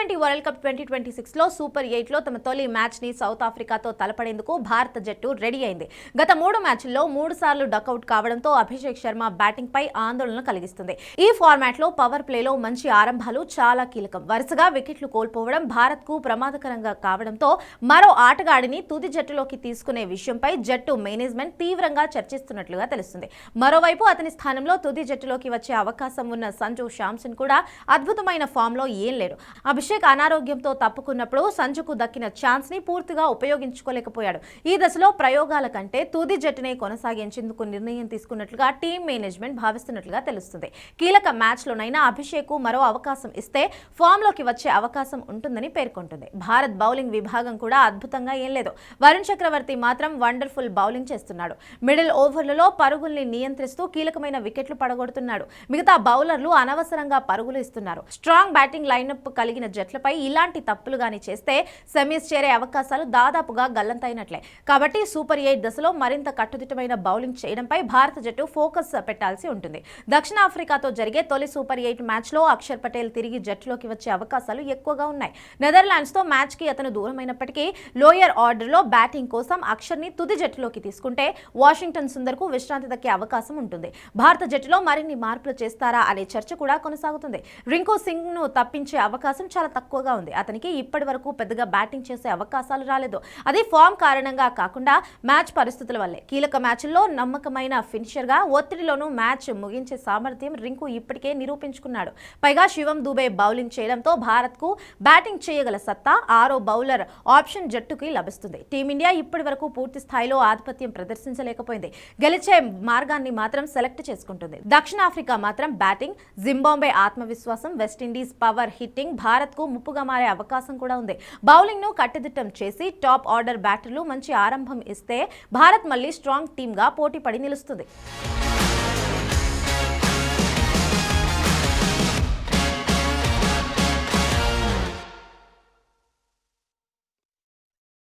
Twenty world cup twenty twenty సిక్స్లో super ఎయిట్లో తమ తొలి మ్యాచ్ని సౌత్ ఆఫ్రికాతో తలపడేందుకు భారత జట్టు రెడీ అయింది. గత మూడు మ్యాచ్ల్లో మూడు సార్లు డకౌట్ కావడంతో అభిషేక్ శర్మ బ్యాటింగ్ పై ఆందోళన కలిగిస్తుంది. ఈ ఫార్మాట్లో పవర్ ప్లేలో మంచి ఆరంభాలు చాలా కీలకం. వరుసగా వికెట్లు కోల్పోవడం భారత్కు ప్రమాదకరంగా కావడంతో మరో ఆటగాడిని తుది జట్టులోకి తీసుకునే విషయంపై జట్టు మేనేజ్మెంట్ తీవ్రంగా చర్చిస్తున్నట్లుగా తెలుస్తుంది. మరోవైపు అతని స్థానంలో తుది జట్టులోకి వచ్చే అవకాశం ఉన్న సంజు శాంసన్ కూడా అద్భుతమైన ఫామ్లో ఏం లేడు. అభిషేక్ అనారోగ్యంతో తప్పుకున్నప్పుడు సంజుకు దక్కిన ఛాన్స్ని పూర్తిగా ఉపయోగించుకోలేకపోయాడు. ఈ దశలో ప్రయోగాల కంటే తుది జట్టునే కొనసాగించేందుకు నిర్ణయం తీసుకున్నట్లుగా టీం మేనేజ్మెంట్ భావిస్తున్నట్లుగా తెలుస్తుంది. కీలక మ్యాచ్లోనైనా అభిషేక్ మరో అవకాశం ఇస్తే ఫామ్లోకి వచ్చే అవకాశం ఉంటుందని పేర్కొంటుంది. భారత్ బౌలింగ్ విభాగం కూడా అద్భుతంగా ఏం లేదు. వరుణ్ చక్రవర్తి మాత్రం వండర్ఫుల్ బౌలింగ్ చేస్తున్నాడు. మిడిల్ ఓవర్లలో పరుగుల్ని నియంత్రిస్తూ కీలకమైన వికెట్లు పడగొడుతున్నాడు. మిగతా బౌలర్లు అనవసరంగా పరుగులు ఇస్తున్నారు. స్ట్రాంగ్ బ్యాటింగ్ లైనప్ కలిగిన జట్లపై ఇలాంటి తప్పులు గాని చేస్తే సెమీస్ చేరే అవకాశాలు దాదాపుగా గల్లంతైనట్లే. కాబట్టి సూపర్ ఎయిట్ దశలో మరింత కట్టుదిట్టమైన బౌలింగ్ చేయడంపై భారత జట్టు ఫోకస్ పెట్టాల్సి ఉంటుంది. దక్షిణాఫ్రికాతో జరిగే తొలి సూపర్ ఎయిట్ మ్యాచ్లో అక్షర్ పటేల్ తిరిగి జట్టులోకి వచ్చే అవకాశాలు ఎక్కువగా ఉన్నాయి. నెదర్లాండ్స్తో మ్యాచ్కి అతను దూరమైనప్పటికీ లోయర్ ఆర్డర్లో బ్యాటింగ్ కోసం అక్షర్ని తుది జట్టులోకి తీసుకుంటే వాషింగ్టన్ సుందర్కు విశ్రాంతి దక్కే అవకాశం ఉంటుంది. భారత జట్టులో మరిన్ని మార్పులు చేస్తారా అనే చర్చ కూడా కొనసాగుతుంది. రింకో సింగ్ను తప్పించే అవకాశం చాలా తక్కువగా ఉంది. అతనికి ఇప్పటి వరకు పెద్దగా బ్యాటింగ్ చేసే అవకాశాలు రాలేదు. అది ఫామ్ కారణంగా కాకుండా మ్యాచ్ పరిస్థితుల వల్లే. కీలక మ్యాచ్ల్లో నమ్మకమైన ఫినిషర్గా ఒత్తిడిలోనూ మ్యాచ్ ముగించే సామర్థ్యం రింకు ఇప్పటికే నిరూపించుకున్నాడు. పైగా శివం దుబే బౌలింగ్ చేయడంతో భారత్కు బ్యాటింగ్ చేయగల సత్తా ఆరో బౌలర్ ఆప్షన్ జట్టుకి లభిస్తుంది. టీమిండియా ఇప్పటి వరకు పూర్తి స్థాయిలో ఆధిపత్యం ప్రదర్శించలేకపోయింది. గెలిచే మార్గాన్ని మాత్రం సెలెక్ట్ చేసుకుంటుంది. దక్షిణాఫ్రికా మాత్రం బ్యాటింగ్ జింబాంబే ఆత్మవిశ్వాసం వెస్టిండీస్ పవర్ హిట్టింగ్ భారత్ కు ముప్పుగా మారే అవకాశం కూడా ఉంది. బౌలింగ్ను కట్టుదిట్టం చేసి టాప్ ఆర్డర్ బ్యాటర్లు మంచి ఆరంభం ఇస్తే భారత్ మళ్ళీ స్ట్రాంగ్ టీమ్గా పోటీ పడి నిలుస్తుంది.